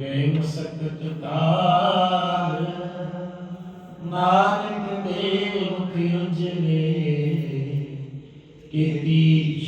ਗਏ ਸਕਤ ਤਾਰ ਨਾਨਕ ਦੇ ਮੁਖ ਉਜਲੇ ਕਿਹਦੀ